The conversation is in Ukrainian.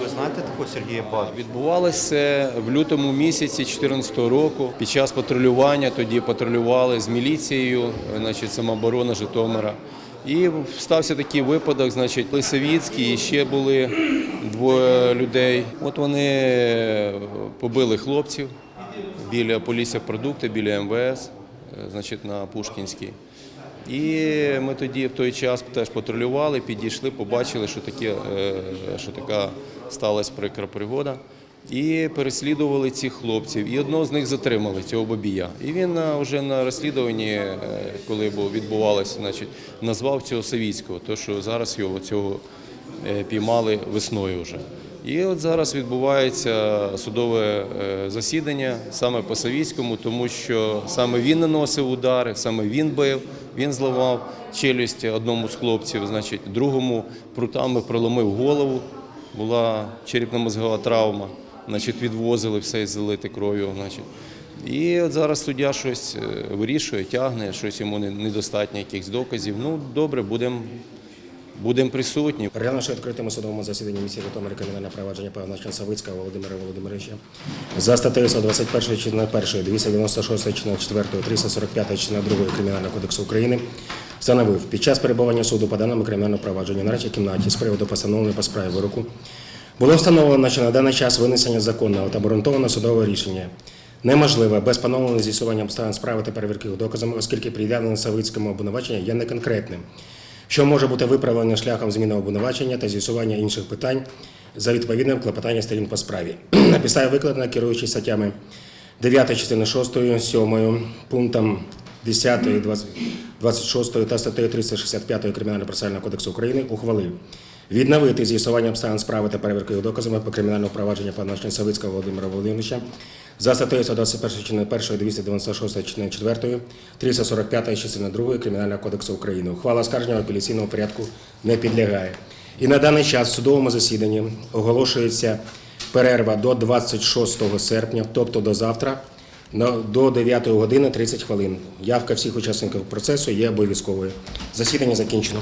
Ви знаєте такого Сергія Бак? Відбувалося в лютому місяці 2014 року. Під час патрулювання тоді патрулювали з міліцією, значить, самооборона Житомира. І стався такий випадок, значить, Лисовіцький і ще були двоє людей. От вони побили хлопців біля полісся продукти, біля МВС, е, значить, на Пушкінській. І ми тоді в той час теж патрулювали, підійшли, побачили, що, таке, е, що така сталася прикра пригода. І переслідували цих хлопців. І одного з них затримали, цього бабія. І він е, вже на розслідуванні, е, коли відбувалося, значить, назвав цього Савіцького, то що зараз його цього піймали весною вже. І от зараз відбувається судове е, засідання саме по Савіцькому, тому що саме він наносив удари, саме він бив, він зламав челюсть одному з хлопців, значить, другому прутами проломив голову, була черепно-мозгова травма, значить, відвозили все і залити кров'ю. І от зараз суддя щось е, вирішує, тягне, щось йому не- недостатньо якихось доказів. Ну, добре, будемо будем присутні. Переглянувши відкритому судовому засіданні місії Житомира кримінальне провадження відношенню Савицького Володимира Володимировича за статтею 121 частини 1, 296 частини 4, 345 частини 2 Кримінального кодексу України встановив під час перебування суду по даному кримінальному провадженню на речі кімнаті з приводу постановлення по справі вироку було встановлено, що на даний час винесення законного та обґрунтованого судового рішення неможливе без поновлення з'ясування обставин справи та перевірки доказами, оскільки пред'явлене Савицькому обвинувачення є неконкретним що може бути виправлено шляхом зміни обвинувачення та з'ясування інших питань за відповідним клопотанням сторін по справі. На підставі викладено, керуючись статтями 9 частини 6, 7 пунктом 10, 20, 26 та статтею 365 Кримінально-процесуального кодексу України ухвалив відновити з'ясування обставин справи та перевірки доказами по кримінальному провадженню по відношенню Савицького Володимира Володимировича за статтею 121 частини 1, 296 частини 4, 345 частини 2 Кримінального кодексу України. Ухвала оскарження в апеляційному порядку не підлягає. І на даний час в судовому засіданні оголошується перерва до 26 серпня, тобто до завтра, до 9 години 30 хвилин. Явка всіх учасників процесу є обов'язковою. Засідання закінчено.